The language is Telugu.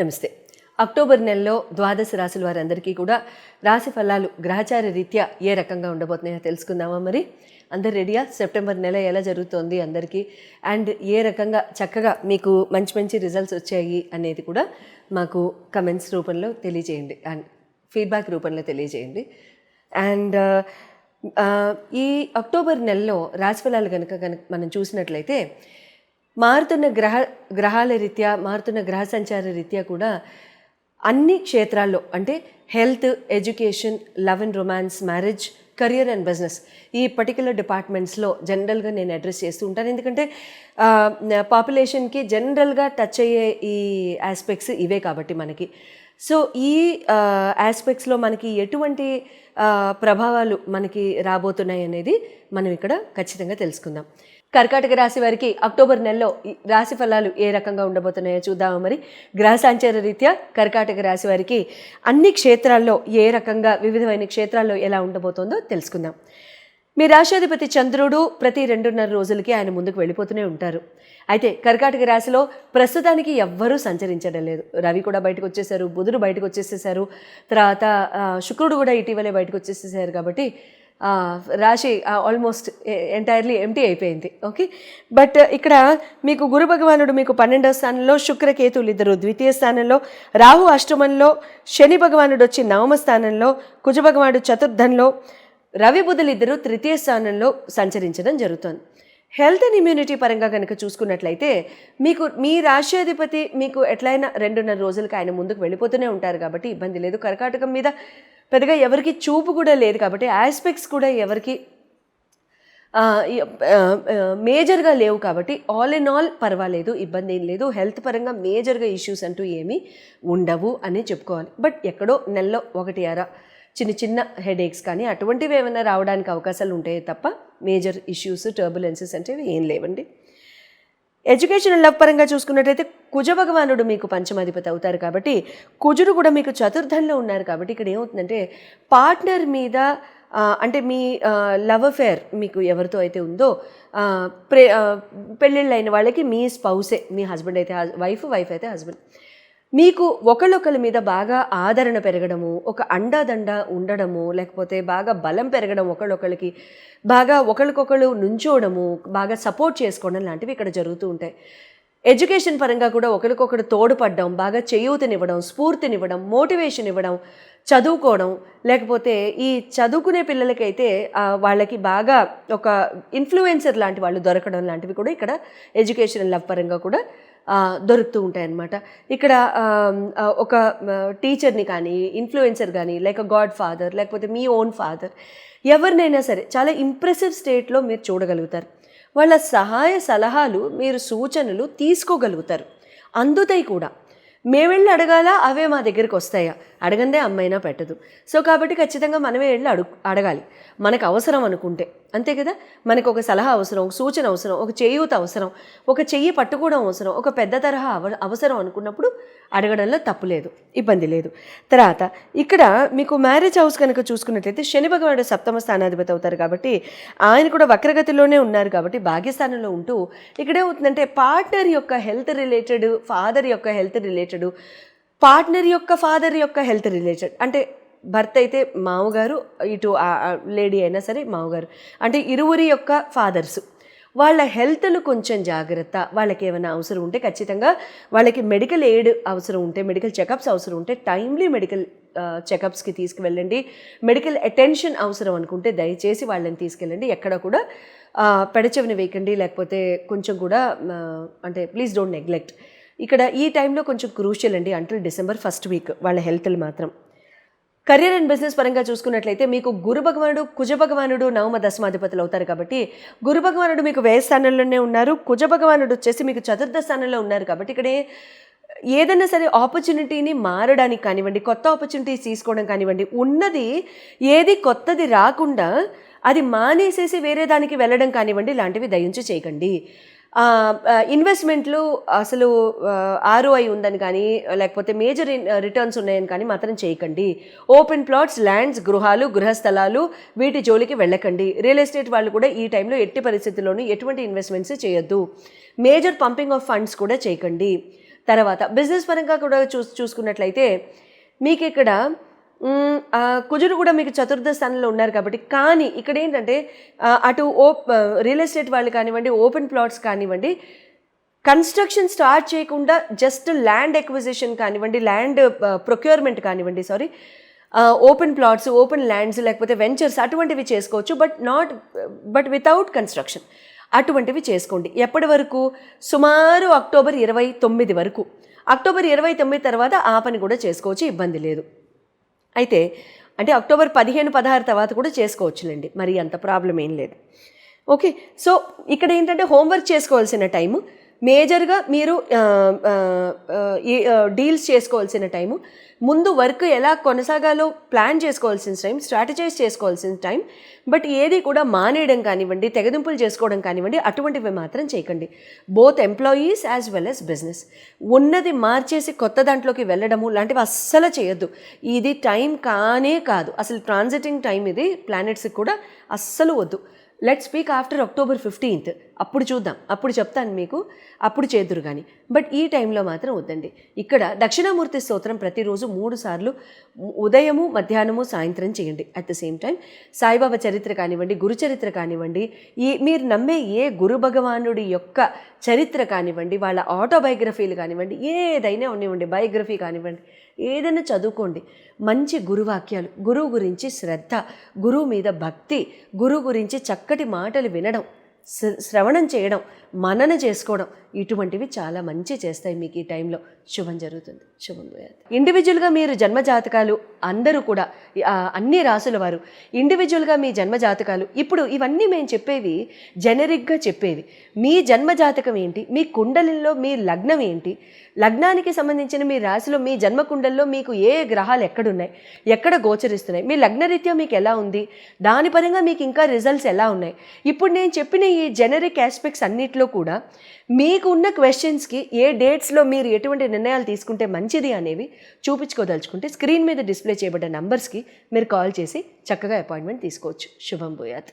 నమస్తే. అక్టోబర్ నెలలో ద్వాదశ రాశుల వారందరికీ కూడా రాశి ఫలాలు గ్రహచార రీత్యా ఏ రకంగా ఉండబోతున్నాయో తెలుసుకుందామా మరి? అందరు రెడీయా? సెప్టెంబర్ నెల ఎలా జరుగుతోంది అందరికీ? అండ్ ఏ రకంగా చక్కగా మీకు మంచి మంచి రిజల్ట్స్ వచ్చాయి అనేది కూడా మాకు కమెంట్స్ రూపంలో తెలియజేయండి. అండ్ ఫీడ్బ్యాక్ రూపంలో తెలియజేయండి. అండ్ ఈ అక్టోబర్ నెలలో రాశిఫలాలు కనుక కనుక మనం చూసినట్లయితే మారుతున్న గ్రహ గ్రహాల రీత్యా మారుతున్న గ్రహ సంచార రీత్యా కూడా అన్ని క్షేత్రాల్లో అంటే health education love and romance marriage career and business ఈ పర్టికులర్ డిపార్ట్మెంట్స్లో జనరల్గా నేను అడ్రస్ చేస్తూ ఉంటాను. ఎందుకంటే పాపులేషన్కి జనరల్గా టచ్ అయ్యే ఈ ఆస్పెక్ట్స్ ఇవే కాబట్టి మనకి. సో ఈ ఆస్పెక్ట్స్లో మనకి ఎటువంటి ప్రభావాలు మనకి రాబోతున్నాయి అనేది మనం ఇక్కడ ఖచ్చితంగా తెలుసుకుందాం. కర్కాటక రాశి వారికి అక్టోబర్ నెలలో ఈ రాశి ఫలాలు ఏ రకంగా ఉండబోతున్నాయో చూద్దాము మరి. గ్రహ సంచార రీత్యా కర్కాటక రాశి వారికి అన్ని క్షేత్రాల్లో ఏ రకంగా వివిధమైన క్షేత్రాల్లో ఎలా ఉండబోతుందో తెలుసుకుందాం. మీ రాశాధిపతి చంద్రుడు ప్రతి రెండున్నర రోజులకి ఆయన ముందుకు వెళ్ళిపోతూనే ఉంటారు. అయితే కర్కాటక రాశిలో ప్రస్తుతానికి ఎవ్వరూ సంచరించడం లేదు. రవి కూడా బయటకు వచ్చేసారు బుధుడు బయటకు వచ్చేసేసారు తర్వాత శుక్రుడు కూడా ఇటీవలే బయటకు వచ్చేసేసారు కాబట్టి రాశి ఆల్మోస్ట్ ఎంటైర్లీ ఎంటీ అయిపోయింది. ఓకే బట్ uh, ఇక్కడ మీకు గురు భగవానుడు మీకు పన్నెండవ స్థానంలో శుక్రకేతువులు ఇద్దరు ద్వితీయ స్థానంలో రాహు అష్టమంలో శని భగవానుడు వచ్చి నవమ స్థానంలో కుజ భగవానుడు చతుర్థంలో రవి బుధులు ఇద్దరు తృతీయ స్థానంలో సంచరించడం జరుగుతుంది. హెల్త్ అండ్ ఇమ్యూనిటీ పరంగా కనుక చూసుకున్నట్లయితే మీకు మీ రాష్ట్రాధిపతి మీకు ఎట్లయినా రెండున్నర రోజులకు ఆయన ముందుకు వెళ్ళిపోతూనే ఉంటారు కాబట్టి ఇబ్బంది లేదు. కర్కాటకం మీద పెద్దగా ఎవరికి చూపు కూడా లేదు కాబట్టి ఆస్పెక్ట్స్ కూడా ఎవరికి మేజర్గా లేవు కాబట్టి ఆల్ ఇన్ ఆల్ పర్వాలేదు ఇబ్బంది ఏం లేదు. హెల్త్ పరంగా మేజర్గా ఇష్యూస్ అంటూ ఏమీ ఉండవు అని చెప్పుకోవాలి. బట్ ఎక్కడో నెలలో ఒకటి అర చిన్న చిన్న హెడేక్స్ కానీ అటువంటివి ఏమైనా రావడానికి అవకాశాలు ఉంటాయి తప్ప మేజర్ ఇష్యూస్ టర్బులెన్సెస్ అంటే ఏం లేవండి. ఎడ్యుకేషన్ లవ్ పరంగా చూసుకున్నట్టయితే కుజ భగవానుడు మీకు పంచమాధిపతి అవుతారు కాబట్టి కుజుడు కూడా మీకు చతుర్థంలో ఉన్నారు కాబట్టి ఇక్కడ ఏమవుతుందంటే పార్ట్నర్ మీద అంటే మీ లవ్ అఫేర్ మీకు ఎవరితో అయితే ఉందో ప్రే పెళ్ళిళ్ళు అయిన వాళ్ళకి మీ స్పౌసే మీ హస్బెండ్ అయితే వైఫ్ వైఫ్ అయితే హస్బెండ్ మీకు ఒకళ్ళొకరి మీద బాగా ఆదరణ పెరగడము ఒక అండాదండ ఉండడము లేకపోతే బాగా బలం పెరగడం ఒకళ్ళొకళ్ళకి బాగా ఒకరికొకరు నుంచోవడము బాగా సపోర్ట్ చేసుకోవడం లాంటివి ఇక్కడ జరుగుతూ ఉంటాయి. ఎడ్యుకేషన్ పరంగా కూడా ఒకరికొకరు తోడుపడడం బాగా చేయూతనివ్వడం స్ఫూర్తినివ్వడం మోటివేషన్ ఇవ్వడం చదువుకోవడం లేకపోతే ఈ చదువుకునే పిల్లలకైతే వాళ్ళకి బాగా ఒక ఇన్ఫ్లుయెన్సర్ లాంటి వాళ్ళు దొరకడం లాంటివి కూడా ఇక్కడ ఎడ్యుకేషన్ లవ్ పరంగా కూడా దొరుకుతూ ఉంటాయన్నమాట. ఇక్కడ ఒక టీచర్ని కానీ ఇన్ఫ్లుయెన్సర్ కానీ లైక్ గాడ్ ఫాదర్ లేకపోతే మీ ఓన్ ఫాదర్ ఎవరినైనా సరే చాలా ఇంప్రెసివ్ స్టేట్లో మీరు చూడగలుగుతారు. వాళ్ళ సహాయ సలహాలు మీరు సూచనలు తీసుకోగలుగుతారు. అందుతాయి కూడా మేము వెళ్ళి అడగాలా అవే మా దగ్గరికి వస్తాయా? అడగందే అమ్మైనా పెట్టదు. సో కాబట్టి ఖచ్చితంగా మనమే వెళ్ళి అడుగు అడగాలి. మనకు అవసరం అనుకుంటే. అంతే కదా? మనకు ఒక సలహా అవసరం ఒక సూచన అవసరం ఒక చేయూత అవసరం ఒక చెయ్యి పట్టుకోవడం అవసరం ఒక పెద్ద తరహా అవ అవసరం అనుకున్నప్పుడు అడగడంలో తప్పు లేదు ఇబ్బంది లేదు. తర్వాత ఇక్కడ మీకు మ్యారేజ్ హౌస్ కనుక చూసుకున్నట్లయితే శని భగవానుడు సప్తమ స్థానాధిపతి అవుతారు కాబట్టి ఆయన కూడా వక్రగతిలోనే ఉన్నారు కాబట్టి భాగ్యస్థానంలో ఉంటూ ఇక్కడే అవుతుందంటే పార్ట్నర్ యొక్క హెల్త్ రిలేటెడ్ ఫాదర్ యొక్క హెల్త్ రిలేటెడ్ పార్ట్నర్ యొక్క ఫాదర్ యొక్క హెల్త్ రిలేటెడ్. అంటే భర్త అయితే మామగారు ఇటు లేడీ అయినా సరే మామగారు. అంటే ఇరువురి యొక్క ఫాదర్స్. వాళ్ళ హెల్త్లు కొంచెం జాగ్రత్త. వాళ్ళకి ఏమైనా అవసరం ఉంటే ఖచ్చితంగా వాళ్ళకి మెడికల్ ఎయిడ్ అవసరం ఉంటే మెడికల్ చెకప్స్ అవసరం ఉంటే టైమ్లీ మెడికల్ చెకప్స్కి తీసుకువెళ్ళండి. మెడికల్ అటెన్షన్ అవసరం అనుకుంటే దయచేసి వాళ్ళని తీసుకెళ్ళండి. ఎక్కడ కూడా పెడచెవిని వేయకండి. లేకపోతే కొంచెం కూడా అంటే ప్లీజ్ డోంట్ నెగ్లెక్ట్. ఇక్కడ ఈ టైంలో కొంచెం క్రూషియల్ అండి అంటిల్ డిసెంబర్ ఫస్ట్ వీక్ వాళ్ళ హెల్త్లు మాత్రం. కెరియర్ అండ్ బిజినెస్ పరంగా చూసుకున్నట్లయితే మీకు గురు భగవానుడు కుజ భగవానుడు నవమ దశమాధిపతులు అవుతారు కాబట్టి గురు భగవానుడు మీకు వ్యయ స్థానంలోనే ఉన్నారు కుజ భగవానుడు వచ్చేసి మీకు చతుర్థ స్థానంలో ఉన్నారు కాబట్టి ఇక్కడ ఏదైనా సరే ఆపర్చునిటీని మారడానికి కానివ్వండి కొత్త ఆపర్చునిటీస్ తీసుకోవడం కానివ్వండి ఉన్నది ఏది కొత్తది రాకుండా అది మానేసేసి వేరే దానికి వెళ్ళడం కానివ్వండి ఇలాంటివి దయించి చేయకండి. ఇన్వెస్ట్మెంట్లు అసలు ఆర్ఓఐ ఉందని కానీ లేకపోతే మేజర్ రిటర్న్స్ ఉన్నాయని కానీ మాత్రం చేయకండి. ఓపెన్ ప్లాట్స్ ల్యాండ్స్ గృహాలు గృహస్థలాలు వీటి జోలికి వెళ్ళకండి. రియల్ ఎస్టేట్ వాళ్ళు కూడా ఈ టైంలో ఎట్టి పరిస్థితుల్లోనూ ఎటువంటి ఇన్వెస్ట్మెంట్స్ చేయొద్దు. మేజర్ పంపింగ్ ఆఫ్ ఫండ్స్ కూడా చేయకండి. తర్వాత బిజినెస్ పరంగా కూడా చూ చూసుకున్నట్లయితే మీకు ఇక్కడ కుజుడు కూడా మీకు చతుర్థ స్థానంలో ఉన్నారు కాబట్టి కానీ ఇక్కడ ఏంటంటే అటు ఓప్ రియల్ ఎస్టేట్ వాళ్ళు కానివ్వండి ఓపెన్ ప్లాట్స్ కానివ్వండి కన్స్ట్రక్షన్ స్టార్ట్ చేయకుండా జస్ట్ ల్యాండ్ ఎక్విజిషన్ కానివ్వండి ల్యాండ్ ప్రొక్యూర్మెంట్ కానివ్వండి sorry open plots open lands లేకపోతే వెంచర్స్ అటువంటివి చేసుకోవచ్చు but not but without construction అటువంటివి చేసుకోండి. ఎప్పటి వరకు? సుమారు అక్టోబర్ ఇరవై తొమ్మిది వరకు. అక్టోబర్ ఇరవై తొమ్మిది తర్వాత ఆ పని కూడా చేసుకోవచ్చు ఇబ్బంది లేదు. అయితే అంటే అక్టోబర్ పదిహేను పదహారు తర్వాత కూడా చేసుకోవచ్చులేండి. మరి అంత ప్రాబ్లం ఏం లేదు. ఓకే సో ఇక్కడ ఏంటంటే హోంవర్క్ చేసుకోవాల్సిన టైము. మేజర్గా మీరు ఈ, డీల్స్ చేసుకోవాల్సిన టైము. ముందు వర్క్ ఎలా కొనసాగాలో ప్లాన్ చేసుకోవాల్సిన టైం స్ట్రాటజైజ్ చేసుకోవాల్సిన టైం బట్ ఏది కూడా మానేయడం కానివ్వండి తెగదింపులు చేసుకోవడం కానివ్వండి అటువంటివి మాత్రం చేయకండి. Both employees as well as business. ఉన్నది మార్చేసి కొత్త దాంట్లోకి వెళ్ళడము లాంటివి అస్సలు చేయొద్దు. ఇది టైం కానే కాదు. అసలు ట్రాన్సిటింగ్ టైం ఇది ప్లానెట్స్కి కూడా అస్సలు వద్దు. Let speak after October fifteenth అప్పుడు చూద్దాం. అప్పుడు చెప్తాను మీకు. అప్పుడు చేదురు కానీ బట్ ఈ టైంలో మాత్రం వద్దండి. ఇక్కడ దక్షిణామూర్తి స్తోత్రం ప్రతిరోజు మూడు సార్లు ఉదయము మధ్యాహ్నము సాయంత్రం చేయండి. At the same time Sai Baba చరిత్ర కానివ్వండి గురు చరిత్ర కానివ్వండి ఈ మీరు నమ్మే ఏ గురు భగవానుడి యొక్క చరిత్ర కానివ్వండి వాళ్ళ ఆటోబయోగ్రఫీలు కానివ్వండి ఏదైనా ఉండివ్వండి బయోగ్రఫీ కానివ్వండి ఏదైనా చదువుకోండి. మంచి గురువాక్యాలు గురువు గురించి శ్రద్ధ గురువు మీద భక్తి గురువు గురించి చక్క చక్కటి మాటలు వినడం. శ్రవణం చేయడం మనన చేసుకోవడం ఇటువంటివి చాలా మంచి చేస్తాయి మీకు ఈ టైంలో. శుభం జరుగుతుంది. శుభం ఇండివిజువల్గా మీరు జన్మ జాతకాలు అందరూ కూడా అన్ని రాసుల వారు ఇండివిజువల్గా మీ జన్మ జాతకాలు ఇప్పుడు ఇవన్నీ మేము చెప్పేవి జెనరిక్గా చెప్పేవి. మీ జన్మ జాతకం ఏంటి? మీ కుండలిలో మీ లగ్నం ఏంటి? లగ్నానికి సంబంధించిన మీ రాశిలో మీ జన్మ కుండల్లో మీకు ఏ గ్రహాలు ఎక్కడున్నాయి? ఎక్కడ గోచరిస్తున్నాయి? మీ లగ్నరీత్యా మీకు ఎలా ఉంది? దాని పరంగా మీకు ఇంకా రిజల్ట్స్ ఎలా ఉన్నాయి? ఇప్పుడు నేను చెప్పిన ఈ జెనరిక్ ఆస్పెక్ట్స్ అన్నిట్లో కూడా మీకు ఉన్న క్వశ్చన్స్కి ఏ డేట్స్లో మీరు ఎటువంటి నిర్ణయాలు తీసుకుంటే మంచిది అనేవి చూపించుకోదలుచుకుంటే స్క్రీన్ మీద డిస్ప్లే చేయబడ్డ నంబర్స్కి మీరు కాల్ చేసి చక్కగా అపాయింట్మెంట్ తీసుకోవచ్చు. శుభం భూయాత్.